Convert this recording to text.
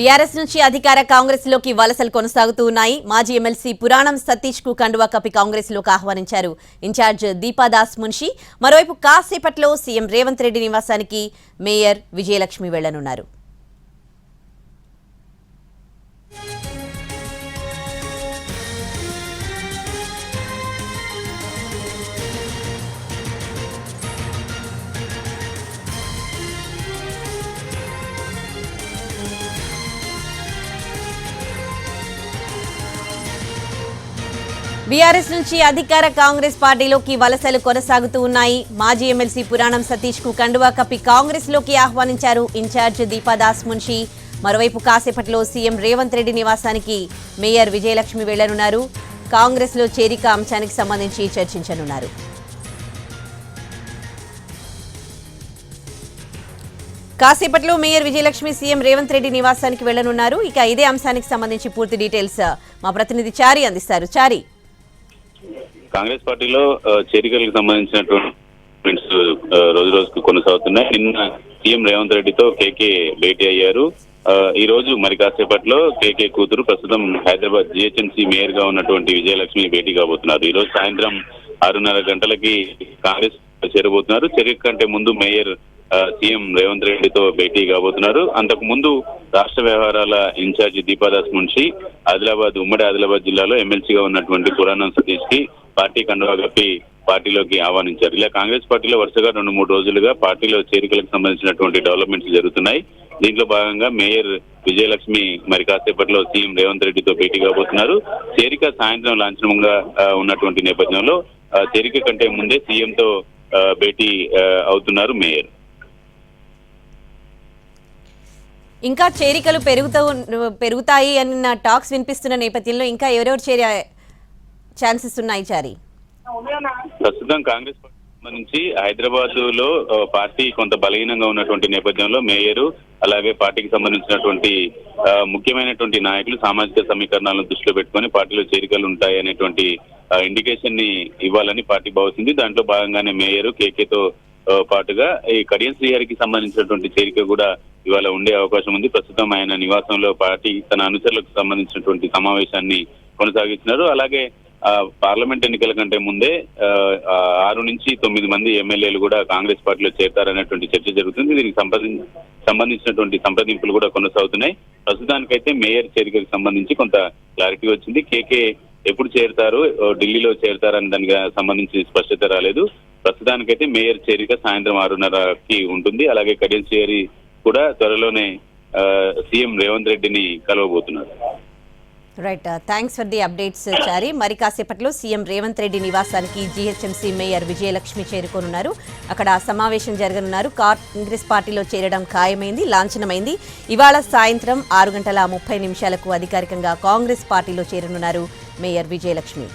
BRS నుంచి అధికార కాంగ్రెస్లోకి వలసలు కొనసాగుతూ ఉన్నాయి. మాజీ ఎమ్మెల్సీ పురాణం సతీష్కు కండువా కప్పి కాంగ్రెస్లోకి ఆహ్వానించారు. ఇన్ఛార్జ్ దీపాదాస్ మున్షి. మరోవైపు కాసేపట్లో సీఎం రేవంత్ రెడ్డి నివాసానికి మేయర్ విజయలక్ష్మి వెళ్ళనున్నారు. బీఆర్ఎస్ నుంచి అధికార కాంగ్రెస్ పార్టీలోకి వలసలు కొనసాగుతూ ఉన్నాయి. మాజీ ఎమ్మెల్సీ పురాణం సతీష్కు కండువా కప్పి కాంగ్రెస్లోకి ఆహ్వానించారు ఇన్ఛార్జ్ దీపాదాస్ మున్షి. మరోవైపు కాసేపట్లో సీఎం రేవంత్ రెడ్డి నివాసానికి మేయర్ విజయలక్ష్మి వెళ్ళనున్నారు. కాంగ్రెస్లో చేరిక అంశానికి సంబంధించి చర్చించనున్నారు. కాసేపట్లో మేయర్ విజయలక్ష్మి సీఎం రేవంత్ రెడ్డి నివాసానికి వెళ్ళనున్నారు. ఇక ఇదే అంశానికి సంబంధించి పూర్తి డీటెయిల్స్ మా ప్రతినిధి చారి అందిస్తారు. చారి కాంగ్రెస్ పార్టీలో చేరికలకు సంబంధించినటువంటి రోజు రోజుకు కొనసాగుతున్నాయి. నిన్న సీఎం రేవంత్ రెడ్డితో కేకే భేటీ అయ్యారు. ఈ రోజు మరి కాసేపట్లో కేకే కూతురు ప్రస్తుతం హైదరాబాద్ జిహెచ్ఎంసీ మేయర్గా ఉన్నటువంటి విజయలక్ష్మి భేటీ కాబోతున్నారు. ఈ రోజు సాయంత్రం ఆరున్నర గంటలకి కాంగ్రెస్ చేరబోతున్నారు. చర్య కంటే ముందు మేయర్ సీఎం రేవంత్ రెడ్డితో భేటీ కాబోతున్నారు. అంతకు ముందు రాష్ట్ర వ్యవహారాల ఇన్ఛార్జి దీపాదాస్ మున్షి ఆదిలాబాద్ ఉమ్మడి ఆదిలాబాద్ జిల్లాలో ఎమ్మెల్సీగా ఉన్నటువంటి పురాణం సతీష్కి పార్టీ కండువా కప్పి పార్టీలోకి ఆహ్వానించారు. ఇలా కాంగ్రెస్ పార్టీలో వరుసగా రెండు మూడు రోజులుగా పార్టీలో చేరికలకు సంబంధించినటువంటి డెవలప్మెంట్స్ జరుగుతున్నాయి. దీంట్లో భాగంగా మేయర్ విజయలక్ష్మి మరి కాసేపట్లో సీఎం రేవంత్ రెడ్డితో భేటీ కాబోతున్నారు. చేరిక సాయంత్రం లాంఛనంగా ఉన్నటువంటి నేపథ్యంలో చేరిక కంటే ముందే సీఎంతో భేటీ అవుతున్నారు మేయర్. ఇంకా చేరికలు పెరుగుతూ పెరుగుతాయి అన్న టాక్స్ వినిపిస్తున్న నేపథ్యంలో ఇంకా ఎవరెవరు చేరే ఛాన్సెస్ ఉన్నాయి చారి? ప్రస్తుతం కాంగ్రెస్ సంబంధించి హైదరాబాద్లో పార్టీ కొంత బలహీనంగా ఉన్నటువంటి నేపథ్యంలో మేయర్ అలాగే పార్టీకి సంబంధించినటువంటి ముఖ్యమైనటువంటి నాయకులు సామాజిక సమీకరణాలను దృష్టిలో పెట్టుకొని పార్టీలో చేరికలు ఉంటాయి అనేటువంటి ఇండికేషన్ని ఇవ్వాలని పార్టీ భావిస్తుంది. దాంట్లో భాగంగానే మేయర్ కేకేతో పాటుగా ఈ కడియం శ్రీహరికి సంబంధించినటువంటి చేరిక కూడా ఇవాళ ఉండే అవకాశం ఉంది. ప్రస్తుతం ఆయన నివాసంలో పార్టీ తన అనుచరులకు సంబంధించినటువంటి సమావేశాన్ని కొనసాగిస్తున్నారు. అలాగే ఆ, పార్లమెంట్ ఎన్నికల కంటే ముందే ఆరు నుంచి తొమ్మిది మంది ఎమ్మెల్యేలు కూడా కాంగ్రెస్ పార్టీలో చేరతారనేటువంటి చర్చ జరుగుతుంది. దీనికి సంబంధించినటువంటి సంప్రదింపులు కూడా కొనసాగుతున్నాయి. ప్రస్తుతానికైతే మేయర్ చేరికకు సంబంధించి కొంత క్లారిటీ వచ్చింది. కేకే ఎప్పుడు చేరుతారు? ఢిల్లీలో చేరుతారని దానికి సంబంధించి స్పష్టత రాలేదు. ప్రస్తుతానికైతే మేయర్ చేరిక సాయంత్రం ఆరున్నరకి ఉంటుంది. అలాగే కడియం చేరి కూడా త్వరలోనే సీఎం రేవంత్ రెడ్డిని కలవబోతున్నారు. Right thanks for the updates Chari మరి కాసేపట్లో సీఎం రేవంత్ రెడ్డి నివాసానికి జీహెచ్ఎంసీ మేయర్ విజయలక్ష్మి చేరుకోనున్నారు. అక్కడ సమావేశం జరగనున్నారు. కాంగ్రెస్ పార్టీలో చేరడం ఖాయమైంది లాంఛనమైంది. ఇవాళ సాయంత్రం ఆరు గంటల ముప్పై నిమిషాలకు అధికారికంగా కాంగ్రెస్ పార్టీలో చేరనున్నారు మేయర్ విజయలక్ష్మి.